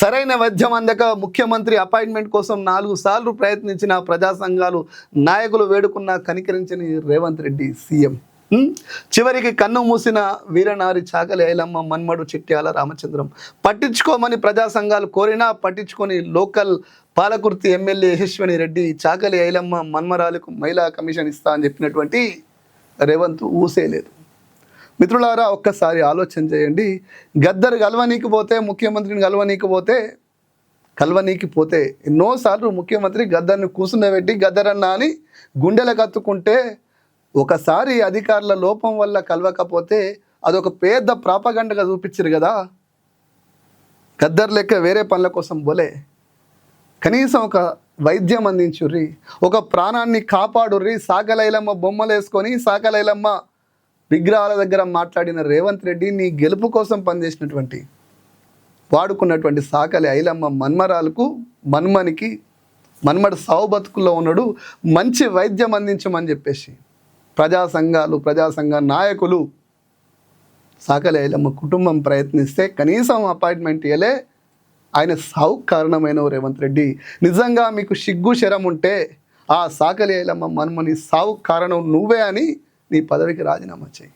సరైన వైద్యం అందక ముఖ్యమంత్రి అపాయింట్మెంట్ కోసం నాలుగు సార్లు ప్రయత్నించిన ప్రజా సంఘాలు నాయకులు వేడుకున్న కనికరించని రేవంత్ రెడ్డి సీఎం. చివరికి కన్ను మూసిన వీరనారి చాకలి ఐలమ్మ మన్మడు చిట్యాల రామచంద్రం. పట్టించుకోమని ప్రజా సంఘాలు కోరినా పట్టించుకొని లోకల్ పాలకుర్తి ఎమ్మెల్యే యశస్విని రెడ్డి చాకలి ఐలమ్మ మన్మరాలకు మహిళా కమిషన్ ఇస్తా అని చెప్పినటువంటి రేవంత్ ఊసేలేదు. మిత్రులారా ఒక్కసారి ఆలోచన చేయండి. గద్దరు కలవనీకి పోతే ముఖ్యమంత్రిని కలవనీకి పోతే కల్వనీకి పోతే ఎన్నోసార్లు ముఖ్యమంత్రి గద్దర్ని కూసుండబెట్టి గద్దరన్న అని గుండెలకు కత్తుకుంటే ఒకసారి అధికారుల లోపం వల్ల కలవకపోతే అదొక పెద్ద ప్రాపగండగా చూపించారు కదా. గద్దర్ లెక్క వేరే పనుల కోసం పోలే కనీసం ఒక వైద్యం అందించుర్రి ఒక ప్రాణాన్ని కాపాడుర్రి సాకలైలమ్మ బొమ్మలు వేసుకొని సాకలైలమ్మ విగ్రహాల దగ్గర మాట్లాడిన రేవంత్ రెడ్డి నీ గెలుపు కోసం పనిచేసినటువంటి వాడుకున్నటువంటి సాకలి ఐలమ్మ మన్మరాలకు మన్మనికి మన్మడు సావు బతుకుల్లో ఉన్నాడు మంచి వైద్యం అందించమని చెప్పేసి ప్రజా సంఘాలు ప్రజా సంఘ నాయకులు సాకలి ఐలమ్మ కుటుంబం ప్రయత్నిస్తే కనీసం అపాయింట్మెంట్ ఇవ్వలే ఆయన సావు కారణమైన రేవంత్ రెడ్డి. నిజంగా మీకు సిగ్గు శరం ఉంటే ఆ సాకలి ఐలమ్మ మన్మని సావు కారణం నువ్వే అని నీ పదవికి రాజీనామా చేయి.